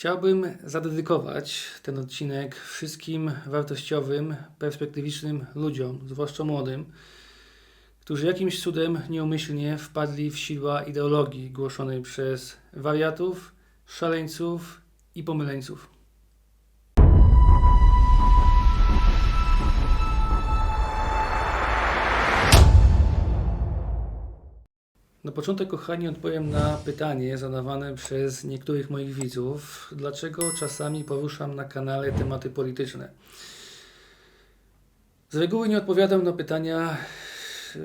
Chciałbym zadedykować ten odcinek wszystkim wartościowym, perspektywicznym ludziom, zwłaszcza młodym, którzy jakimś cudem nieumyślnie wpadli w sidła ideologii głoszonej przez wariatów, szaleńców i pomyleńców. Na początek, kochani, odpowiem na pytanie zadawane przez niektórych moich widzów, dlaczego czasami poruszam na kanale tematy polityczne. Z reguły nie odpowiadam na pytania, yy,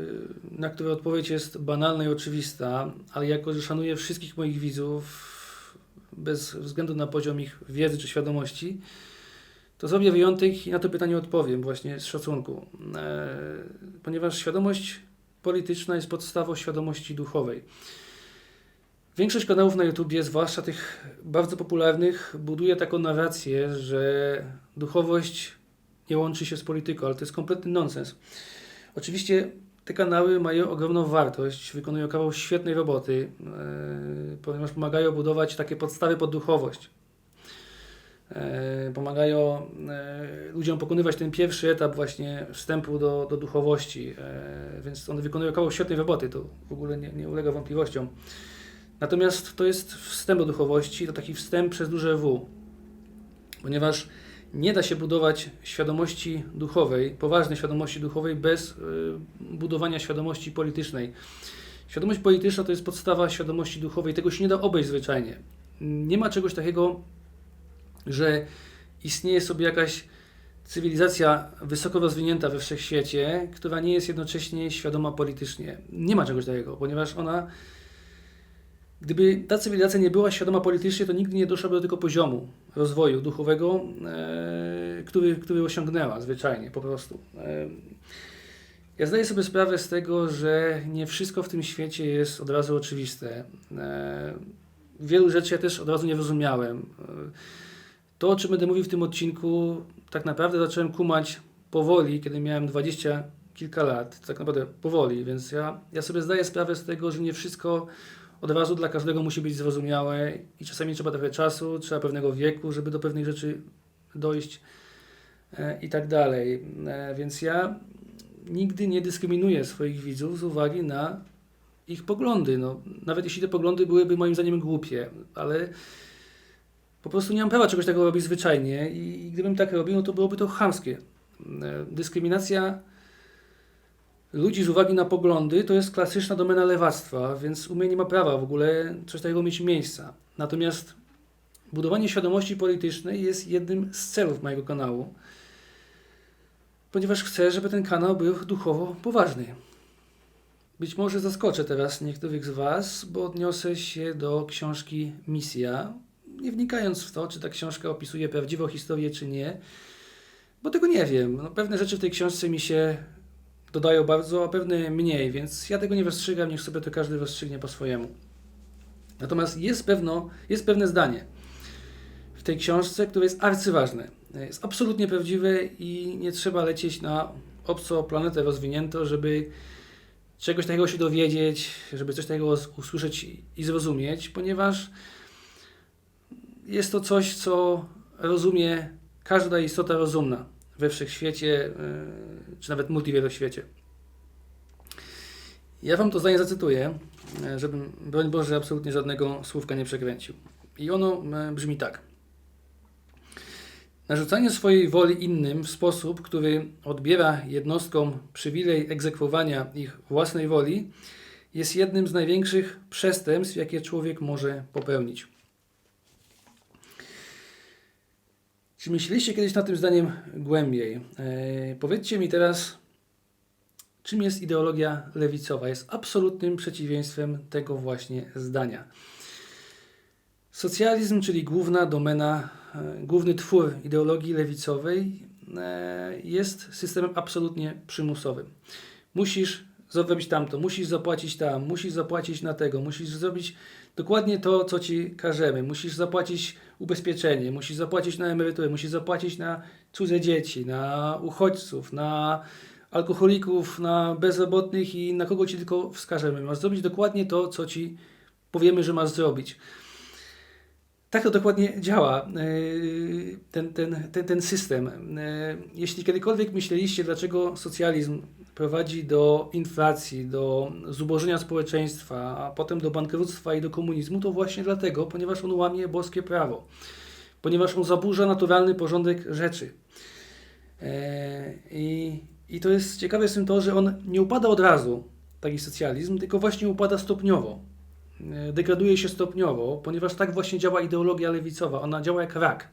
na które odpowiedź jest banalna i oczywista, ale jako, że szanuję wszystkich moich widzów, bez względu na poziom ich wiedzy czy świadomości, to zrobię wyjątek i na to pytanie odpowiem właśnie z szacunku. E, Ponieważ świadomość polityczna jest podstawą świadomości duchowej. Większość kanałów na YouTubie, zwłaszcza tych bardzo popularnych, buduje taką narrację, że duchowość nie łączy się z polityką, ale to jest kompletny nonsens. Oczywiście te kanały mają ogromną wartość, wykonują kawał świetnej roboty, e, ponieważ pomagają budować takie podstawy pod duchowość. E, pomagają e, ludziom pokonywać ten pierwszy etap właśnie wstępu do, do duchowości, e, więc one wykonują kawał świetnej roboty, to w ogóle nie, nie ulega wątpliwościom. Natomiast to jest wstęp do duchowości, to taki wstęp przez duże W, ponieważ nie da się budować świadomości duchowej, poważnej świadomości duchowej bez budowania świadomości politycznej. Świadomość polityczna to jest podstawa świadomości duchowej, tego się nie da obejść zwyczajnie. Nie ma czegoś takiego, że istnieje sobie jakaś cywilizacja wysoko rozwinięta we wszechświecie, która nie jest jednocześnie świadoma politycznie. Nie ma czegoś takiego, ponieważ ona, gdyby ta cywilizacja nie była świadoma politycznie, to nigdy nie doszłaby do tego poziomu rozwoju duchowego, e, który, który osiągnęła zwyczajnie po prostu. E, ja zdaję sobie sprawę z tego, że nie wszystko w tym świecie jest od razu oczywiste. E, wielu rzeczy ja też od razu nie rozumiałem. E, to, o czym będę mówił w tym odcinku, tak naprawdę zacząłem kumać powoli, kiedy miałem dwadzieścia kilka lat. Tak naprawdę powoli, więc ja, ja sobie zdaję sprawę z tego, że nie wszystko od razu dla każdego musi być zrozumiałe i czasami trzeba trochę czasu, trzeba pewnego wieku, żeby do pewnych rzeczy dojść e, i tak dalej. E, więc ja nigdy nie dyskryminuję swoich widzów z uwagi na ich poglądy. No, nawet jeśli te poglądy byłyby moim zdaniem głupie, ale po prostu nie mam prawa czegoś takiego robić zwyczajnie i, i gdybym tak robił, no to byłoby to chamskie. E, Dyskryminacja ludzi z uwagi na poglądy to jest klasyczna domena lewactwa, więc u mnie nie ma prawa w ogóle coś takiego mieć miejsca. Natomiast budowanie świadomości politycznej jest jednym z celów mojego kanału, ponieważ chcę, żeby ten kanał był duchowo poważny. Być może zaskoczę teraz niektórych z Was, bo odniosę się do książki Misja, nie wnikając w to, czy ta książka opisuje prawdziwą historię, czy nie, bo tego nie wiem. No, pewne rzeczy w tej książce mi się dodają bardzo, a pewne mniej, więc ja tego nie rozstrzygam, niech sobie to każdy rozstrzygnie po swojemu. Natomiast jest, pewno, jest pewne zdanie w tej książce, które jest arcyważne. Jest absolutnie prawdziwe i nie trzeba lecieć na obcą planetę rozwiniętą, żeby czegoś takiego się dowiedzieć, żeby coś takiego usłyszeć i zrozumieć, ponieważ jest to coś, co rozumie każda istota rozumna we wszechświecie, yy, czy nawet multiwieloświecie. Ja Wam to zdanie zacytuję, yy, żebym, broń Boże, absolutnie żadnego słówka nie przekręcił. I ono yy, brzmi tak. Narzucanie swojej woli innym w sposób, który odbiera jednostkom przywilej egzekwowania ich własnej woli, jest jednym z największych przestępstw, jakie człowiek może popełnić. Czy myśleliście kiedyś nad tym zdaniem głębiej? E, powiedzcie mi teraz, czym jest ideologia lewicowa? Jest absolutnym przeciwieństwem tego właśnie zdania. Socjalizm, czyli główna domena, e, główny twór ideologii lewicowej, e, jest systemem absolutnie przymusowym. Musisz zrobić tamto, musisz zapłacić tam, musisz zapłacić na tego, musisz zrobić dokładnie to, co ci każemy. Musisz zapłacić ubezpieczenie, musisz zapłacić na emeryturę, musisz zapłacić na cudze dzieci, na uchodźców, na alkoholików, na bezrobotnych i na kogo ci tylko wskażemy. Masz zrobić dokładnie to, co ci powiemy, że masz zrobić. Tak to dokładnie działa, yy, ten, ten, ten, ten system. Yy, Jeśli kiedykolwiek myśleliście, dlaczego socjalizm prowadzi do inflacji, do zubożenia społeczeństwa, a potem do bankructwa i do komunizmu, to właśnie dlatego, ponieważ on łamie boskie prawo, ponieważ on zaburza naturalny porządek rzeczy. Yy, I, I to jest ciekawe jest to, że on nie upada od razu, taki socjalizm, tylko właśnie upada stopniowo e, degraduje się stopniowo, ponieważ tak właśnie działa ideologia lewicowa. Ona działa jak rak.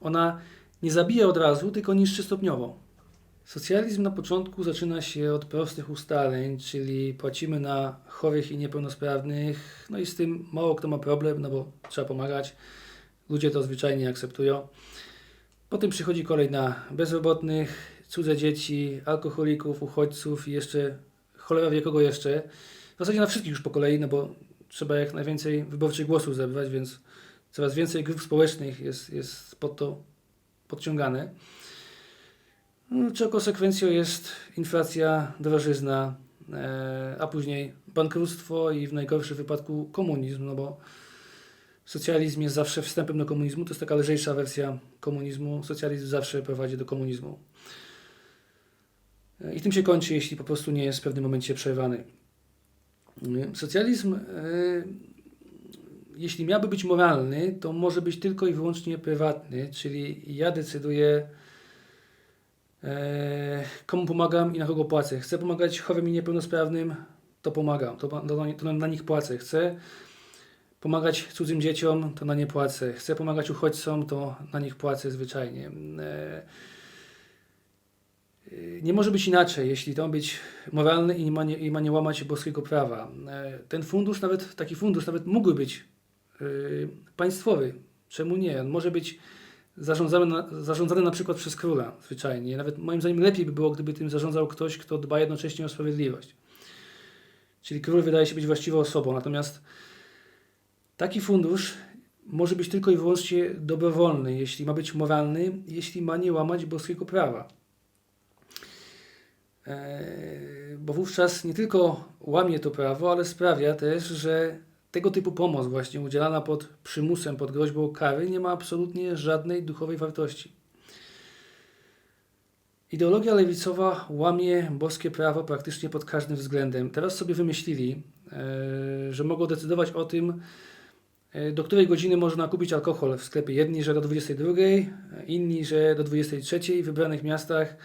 Ona nie zabija od razu, tylko niszczy stopniowo. Socjalizm na początku zaczyna się od prostych ustaleń, czyli płacimy na chorych i niepełnosprawnych, no i z tym mało kto ma problem, no bo trzeba pomagać. Ludzie to zwyczajnie akceptują. Potem przychodzi kolej na bezrobotnych, cudze dzieci, alkoholików, uchodźców i jeszcze cholera wie kogo jeszcze. W zasadzie na wszystkich już po kolei, no bo trzeba jak najwięcej wyborczych głosów zebrać, więc coraz więcej grup społecznych jest, jest pod to podciągane. No, czego konsekwencją jest inflacja, drożyzna, e, a później bankructwo i w najgorszym wypadku komunizm, no bo socjalizm jest zawsze wstępem do komunizmu, to jest taka lżejsza wersja komunizmu. Socjalizm zawsze prowadzi do komunizmu. I tym się kończy, jeśli po prostu nie jest w pewnym momencie przerwany. Socjalizm, e, jeśli miałby być moralny, to może być tylko i wyłącznie prywatny, czyli ja decyduję, e, komu pomagam i na kogo płacę. Chcę pomagać chorym i niepełnosprawnym, to pomagam, to, to, to na nich płacę. Chcę pomagać cudzym dzieciom, to na nie płacę. Chcę pomagać uchodźcom, to na nich płacę zwyczajnie. E, nie może być inaczej, jeśli to ma być moralne i ma nie, i ma nie łamać boskiego prawa. E, Ten fundusz, nawet taki fundusz, nawet mógłby być państwowy. Czemu nie? On może być zarządzany na, zarządzany na przykład przez króla zwyczajnie. Nawet moim zdaniem lepiej by było, gdyby tym zarządzał ktoś, kto dba jednocześnie o sprawiedliwość. Czyli król wydaje się być właściwą osobą. Natomiast taki fundusz może być tylko i wyłącznie dobrowolny, jeśli ma być moralny, jeśli ma nie łamać boskiego prawa. E, bo wówczas nie tylko łamie to prawo, ale sprawia też, że tego typu pomoc właśnie udzielana pod przymusem, pod groźbą kary nie ma absolutnie żadnej duchowej wartości. Ideologia lewicowa łamie boskie prawo praktycznie pod każdym względem. Teraz sobie wymyślili, e, że mogą decydować o tym, e, do której godziny można kupić alkohol w sklepie. Jedni, że do 22, inni, że do 23 w wybranych miastach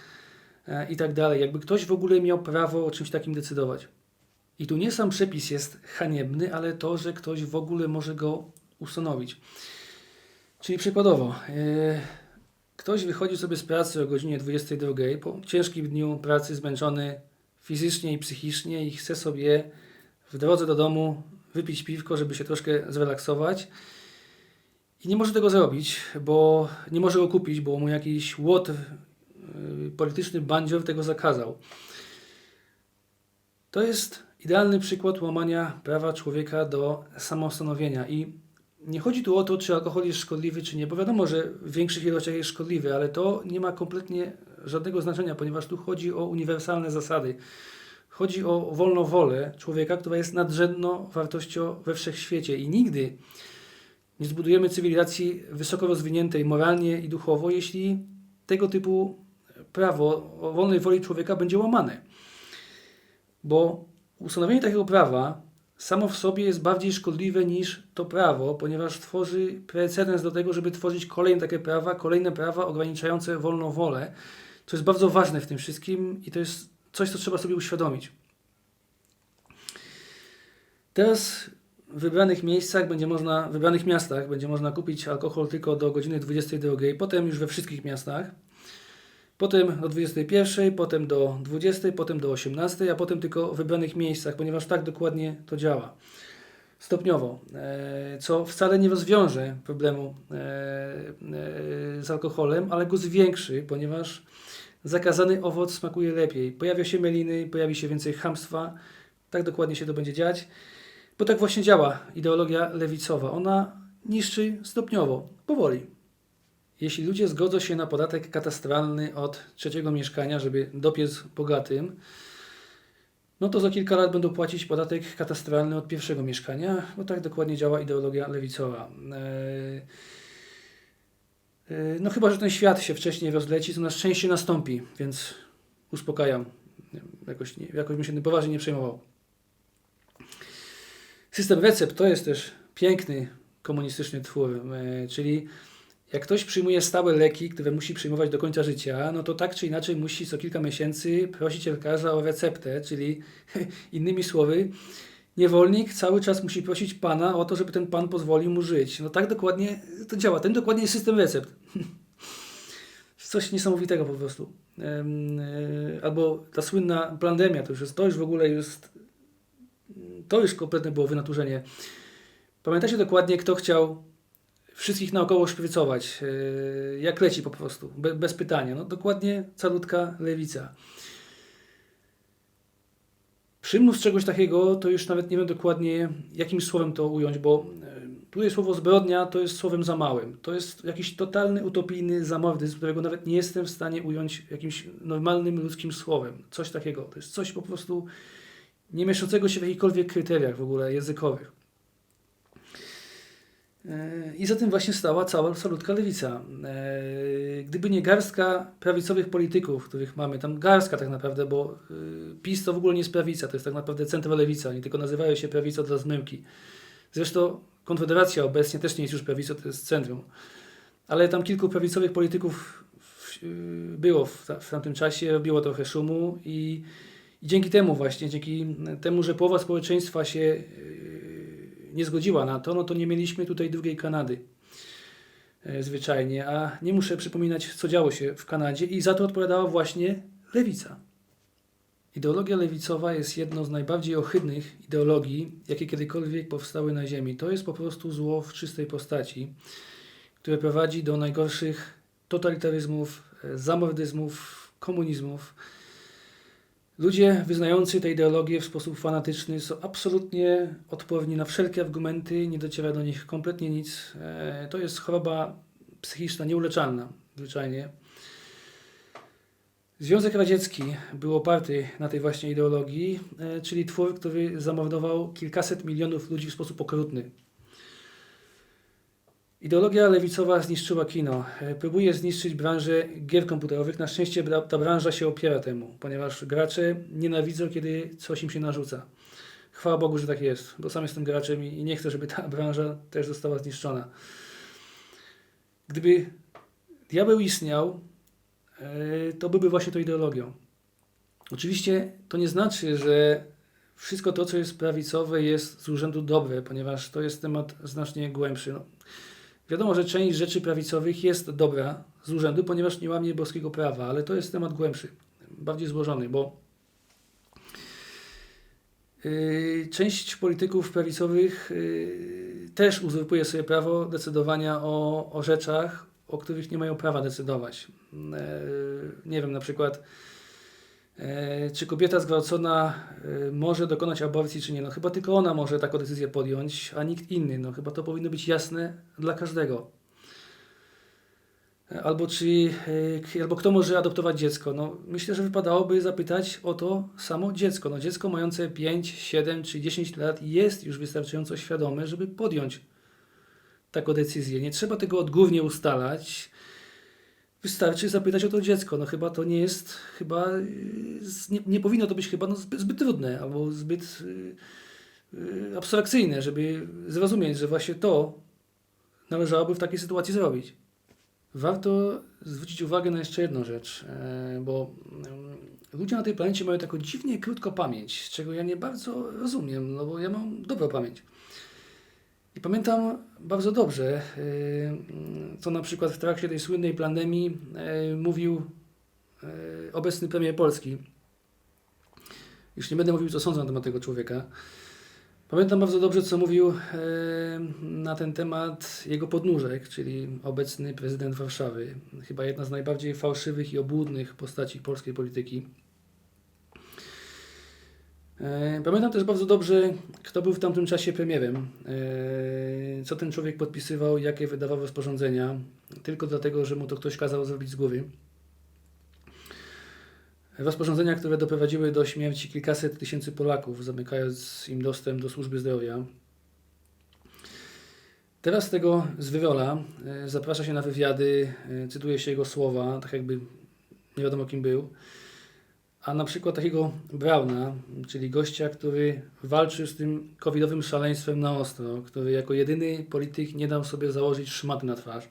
i tak dalej. Jakby ktoś w ogóle miał prawo o czymś takim decydować. I tu nie sam przepis jest haniebny, ale to, że ktoś w ogóle może go ustanowić. Czyli przykładowo, yy, ktoś wychodzi sobie z pracy o godzinie 22 po ciężkim dniu pracy, zmęczony fizycznie i psychicznie i chce sobie w drodze do domu wypić piwko, żeby się troszkę zrelaksować. I nie może tego zrobić, bo nie może go kupić, bo mu jakiś łot Y, polityczny bandzior tego zakazał. To jest idealny przykład łamania prawa człowieka do samostanowienia i nie chodzi tu o to, czy alkohol jest szkodliwy, czy nie, bo wiadomo, że w większych ilościach jest szkodliwy, ale to nie ma kompletnie żadnego znaczenia, ponieważ tu chodzi o uniwersalne zasady. Chodzi o wolną wolę człowieka, która jest nadrzędną wartością we wszechświecie i nigdy nie zbudujemy cywilizacji wysoko rozwiniętej moralnie i duchowo, jeśli tego typu prawo o wolnej woli człowieka będzie łamane. Bo ustanowienie takiego prawa samo w sobie jest bardziej szkodliwe niż to prawo, ponieważ tworzy precedens do tego, żeby tworzyć kolejne takie prawa, kolejne prawa ograniczające wolną wolę, co jest bardzo ważne w tym wszystkim i to jest coś, co trzeba sobie uświadomić. Teraz w wybranych miejscach będzie można, w wybranych miastach będzie można kupić alkohol tylko do godziny 22, potem już we wszystkich miastach potem do 21, potem do 20, potem do 18, a potem tylko w wybranych miejscach, ponieważ tak dokładnie to działa. Stopniowo, e, co wcale nie rozwiąże problemu e, e, z alkoholem, ale go zwiększy, ponieważ zakazany owoc smakuje lepiej. Pojawia się meliny, pojawi się więcej hamstwa. Tak dokładnie się to będzie dziać, bo tak właśnie działa ideologia lewicowa. Ona niszczy stopniowo, powoli. Jeśli ludzie zgodzą się na podatek katastralny od trzeciego mieszkania, żeby dopiec bogatym, no to za kilka lat będą płacić podatek katastralny od pierwszego mieszkania, bo tak dokładnie działa ideologia lewicowa. Eee, eee, No chyba, że ten świat się wcześniej rozleci, to na szczęście nastąpi, więc uspokajam. Jakoś, nie, jakoś bym się tym poważnie nie przejmował. System recept to jest też piękny komunistyczny twór, e, czyli jak ktoś przyjmuje stałe leki, które musi przyjmować do końca życia, no to tak czy inaczej musi co kilka miesięcy prosić lekarza o receptę, czyli innymi słowy, niewolnik cały czas musi prosić pana o to, żeby ten pan pozwolił mu żyć. No tak dokładnie to działa. Ten dokładnie jest system recept. Coś niesamowitego po prostu. E, Albo ta słynna pandemia, to już, jest, to już w ogóle jest, to już kompletne było wynaturzenie. Pamiętacie dokładnie, kto chciał wszystkich naokoło szprycować, yy, jak leci po prostu, be, bez pytania. No dokładnie calutka lewica. Przymus czegoś takiego, to już nawet nie wiem dokładnie, jakim słowem to ująć, bo yy, tu jest słowo zbrodnia, to jest słowem za małym. To jest jakiś totalny, utopijny zamordyzm, którego nawet nie jestem w stanie ująć jakimś normalnym ludzkim słowem. Coś takiego. To jest coś po prostu nie mieszczącego się w jakichkolwiek kryteriach w ogóle językowych. E, I za tym właśnie stała cała absolutka lewica. E, Gdyby nie garstka prawicowych polityków, których mamy, tam garstka tak naprawdę, bo y, PiS to w ogóle nie jest prawica, to jest tak naprawdę centrolewica, oni tylko nazywają się prawicą dla zmyłki. Zresztą Konfederacja obecnie też nie jest już prawicą, to jest centrum. Ale tam kilku prawicowych polityków było w, ta, w tamtym czasie, robiło trochę szumu i, i dzięki temu właśnie, dzięki temu, że połowa społeczeństwa się y, nie zgodziła na to, no to nie mieliśmy tutaj drugiej Kanady e, zwyczajnie, a nie muszę przypominać, co działo się w Kanadzie i za to odpowiadała właśnie lewica. Ideologia lewicowa jest jedną z najbardziej ohydnych ideologii, jakie kiedykolwiek powstały na Ziemi. To jest po prostu zło w czystej postaci, które prowadzi do najgorszych totalitaryzmów, e, zamordyzmów, komunizmów. Ludzie wyznający tę ideologię w sposób fanatyczny są absolutnie odporni na wszelkie argumenty, nie dociera do nich kompletnie nic. E, To jest choroba psychiczna nieuleczalna, zwyczajnie. Związek Radziecki był oparty na tej właśnie ideologii, e, czyli twór, który zamordował kilkaset milionów ludzi w sposób okrutny. Ideologia lewicowa zniszczyła kino. E, Próbuje zniszczyć branżę gier komputerowych. Na szczęście ta branża się opiera temu, ponieważ gracze nienawidzą, kiedy coś im się narzuca. Chwała Bogu, że tak jest, bo sam jestem graczem i nie chcę, żeby ta branża też została zniszczona. Gdyby diabeł istniał, e, to byłby właśnie tą ideologią. Oczywiście to nie znaczy, że wszystko to, co jest prawicowe, jest z urzędu dobre, ponieważ to jest temat znacznie głębszy. Wiadomo, że część rzeczy prawicowych jest dobra z urzędu, ponieważ nie łamie boskiego prawa, ale to jest temat głębszy, bardziej złożony, bo yy, część polityków prawicowych yy, też uzurpuje sobie prawo decydowania o, o rzeczach, o których nie mają prawa decydować. Yy, nie wiem, na przykład Czy kobieta zgwałcona e, może dokonać aborcji, czy nie? No chyba tylko ona może taką decyzję podjąć, a nikt inny. No chyba to powinno być jasne dla każdego. E, Albo czy, e, albo kto może adoptować dziecko? No myślę, że wypadałoby zapytać o to samo dziecko. No dziecko mające 5, 7 czy 10 lat jest już wystarczająco świadome, żeby podjąć taką decyzję. Nie trzeba tego odgórnie ustalać. Wystarczy zapytać o to dziecko. No chyba to nie jest, chyba y, nie, nie powinno to być chyba no, zbyt, zbyt trudne albo zbyt y, y, abstrakcyjne, żeby zrozumieć, że właśnie to należałoby w takiej sytuacji zrobić. Warto zwrócić uwagę na jeszcze jedną rzecz, e, bo mm, ludzie na tej planecie mają taką dziwnie krótką pamięć, czego ja nie bardzo rozumiem, no bo ja mam dobrą pamięć. I pamiętam bardzo dobrze, yy, co na przykład w trakcie tej słynnej pandemii yy, mówił yy, obecny premier Polski. Już nie będę mówił, co sądzę na temat tego człowieka. Pamiętam bardzo dobrze, co mówił na ten temat jego podnóżek, czyli obecny prezydent Warszawy. Chyba jedna z najbardziej fałszywych i obłudnych postaci polskiej polityki. E, Pamiętam też bardzo dobrze, kto był w tamtym czasie premierem, e, co ten człowiek podpisywał, jakie wydawał rozporządzenia, tylko dlatego, że mu to ktoś kazał zrobić z góry. rozporządzenia, które doprowadziły do śmierci kilkaset tysięcy Polaków, zamykając im dostęp do służby zdrowia. Teraz tego Zwyrola e, zaprasza się na wywiady, cytuje się jego słowa, tak jakby nie wiadomo kim był. A na przykład takiego Brauna, czyli gościa, który walczył z tym covidowym szaleństwem na ostro, który jako jedyny polityk nie dał sobie założyć szmaty na twarz.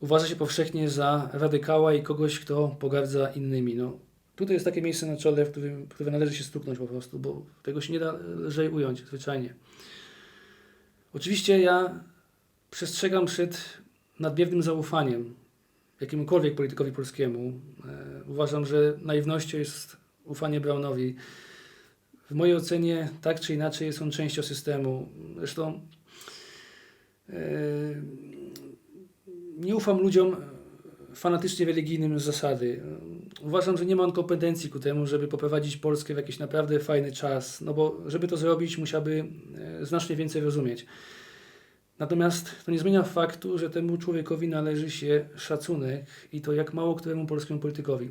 Uważa się powszechnie za radykała i kogoś, kto pogardza innymi. No, tutaj jest takie miejsce na czole, w którym, które należy się stuknąć po prostu, bo tego się nie da lżej ująć zwyczajnie. Oczywiście ja przestrzegam przed nadmiernym zaufaniem jakiemukolwiek politykowi polskiemu. E, uważam, że naiwnością jest ufanie Brownowi. W mojej ocenie tak czy inaczej jest on częścią systemu. Zresztą e, nie ufam ludziom fanatycznie religijnym z zasady. Uważam, że nie ma on kompetencji ku temu, żeby poprowadzić Polskę w jakiś naprawdę fajny czas, no bo żeby to zrobić, musiałby e, znacznie więcej rozumieć. Natomiast to nie zmienia faktu, że temu człowiekowi należy się szacunek i to jak mało któremu polskiemu politykowi.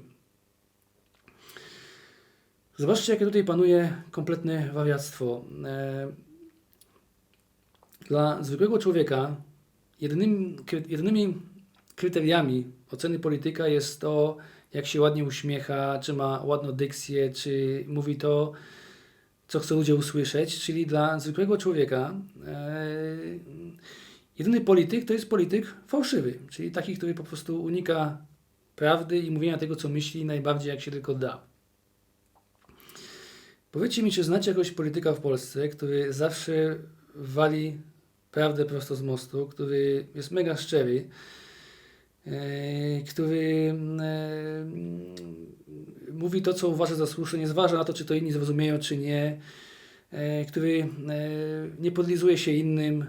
Zobaczcie, jakie tutaj panuje kompletne wariactwo. E, dla zwykłego człowieka jedynymi, jedynymi kryteriami oceny polityka jest to, jak się ładnie uśmiecha, czy ma ładną dykcję, czy mówi to, co chcą ludzie usłyszeć, czyli dla zwykłego człowieka e, jedyny polityk to jest polityk fałszywy, czyli taki, który po prostu unika prawdy i mówienia tego, co myśli najbardziej jak się tylko da. Powiedzcie mi, czy znacie jakiegoś polityka w Polsce, który zawsze wali prawdę prosto z mostu, który jest mega szczery, który e, mówi to, co uważa za słuszne, nie zważa na to, czy to inni zrozumieją, czy nie, e, który nie podlizuje się innym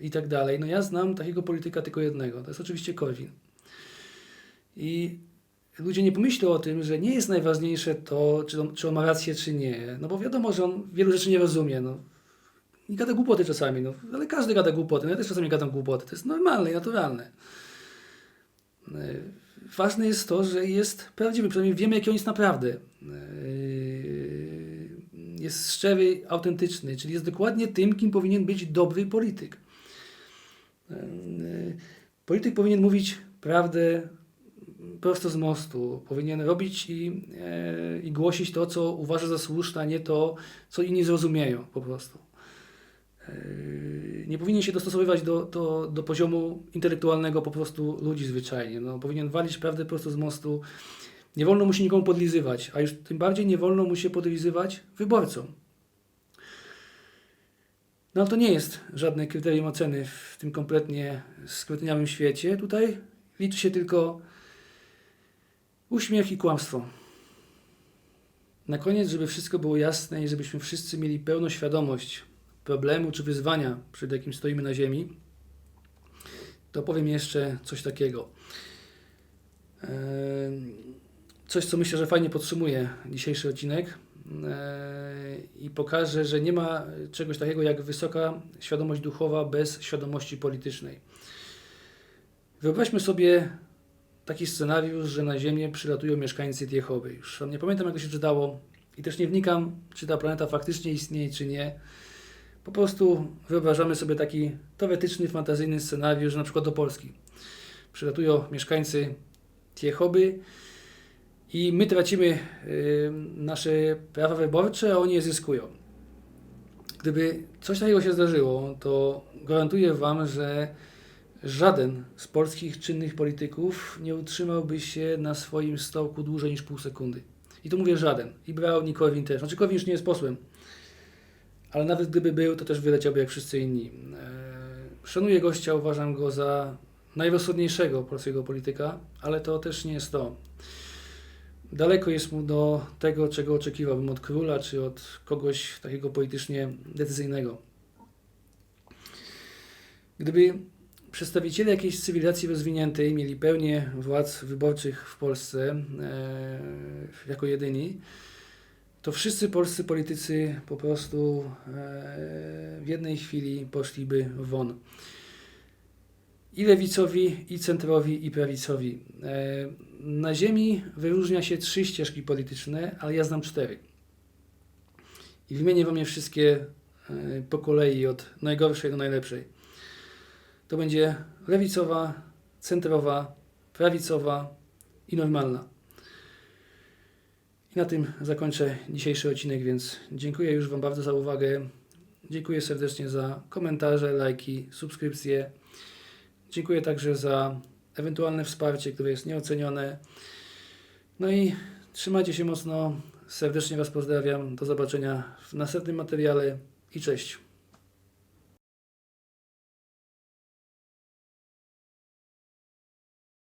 i tak dalej. No ja znam takiego polityka tylko jednego, to jest oczywiście Korwin. I ludzie nie pomyślą o tym, że nie jest najważniejsze to, czy on, czy on ma rację, czy nie. No bo wiadomo, że on wielu rzeczy nie rozumie. No i gada głupoty czasami, no, ale każdy gada głupoty, no ja też czasami gadam głupoty, to jest normalne i naturalne. E, ważne jest to, że jest prawdziwy, przynajmniej wiemy, jaki on jest naprawdę. E, jest szczery, autentyczny, czyli jest dokładnie tym, kim powinien być dobry polityk. E, polityk powinien mówić prawdę prosto z mostu. Powinien robić i, i głosić to, co uważa za słuszne, a nie to, co inni zrozumieją po prostu. Yy, nie powinien się dostosowywać do, do, do poziomu intelektualnego po prostu ludzi zwyczajnie. No, powinien walić prawdę prosto z mostu. Nie wolno mu się nikomu podlizywać, a już tym bardziej nie wolno mu się podlizywać wyborcom. No ale to nie jest żadne kryterium oceny w tym kompletnie skretniałym świecie. Tutaj liczy się tylko uśmiech i kłamstwo. Na koniec, żeby wszystko było jasne i żebyśmy wszyscy mieli pełną świadomość problemu czy wyzwania, przed jakim stoimy na Ziemi, to powiem jeszcze coś takiego. Coś, co myślę, że fajnie podsumuje dzisiejszy odcinek i pokaże, że nie ma czegoś takiego jak wysoka świadomość duchowa bez świadomości politycznej. Wyobraźmy sobie taki scenariusz, że na Ziemię przylatują mieszkańcy Tiechowy. Już nie pamiętam, jak to się czytało i też nie wnikam, czy ta planeta faktycznie istnieje, czy nie. Po prostu wyobrażamy sobie taki teoretyczny, fantazyjny scenariusz, na przykład do Polski. Przylatują mieszkańcy Tiechoby i my tracimy y, nasze prawa wyborcze, a oni je zyskują. Gdyby coś takiego się zdarzyło, to gwarantuję Wam, że żaden z polskich czynnych polityków nie utrzymałby się na swoim stołku dłużej niż pół sekundy. I to mówię żaden. I Braun, i Korwin też. Znaczy Korwin już nie jest posłem ale nawet gdyby był, to też wyleciałby jak wszyscy inni. E, szanuję gościa, uważam go za najrozsądniejszego polskiego polityka, ale to też nie jest to. Daleko jest mu do tego, czego oczekiwałbym od króla, czy od kogoś takiego politycznie decyzyjnego. Gdyby przedstawiciele jakiejś cywilizacji rozwiniętej mieli pełnię władz wyborczych w Polsce e, jako jedyni, to wszyscy polscy politycy po prostu e, w jednej chwili poszliby won. i lewicowi, i centrowi, i prawicowi. E, Na Ziemi wyróżnia się trzy ścieżki polityczne, ale ja znam cztery. I wymienię Wam je wszystkie e, po kolei od najgorszej do najlepszej. To będzie lewicowa, centrowa, prawicowa i normalna. I na tym zakończę dzisiejszy odcinek, więc dziękuję już Wam bardzo za uwagę. Dziękuję serdecznie za komentarze, lajki, subskrypcje. Dziękuję także za ewentualne wsparcie, które jest nieocenione. No i trzymajcie się mocno. Serdecznie Was pozdrawiam. Do zobaczenia w następnym materiale i cześć.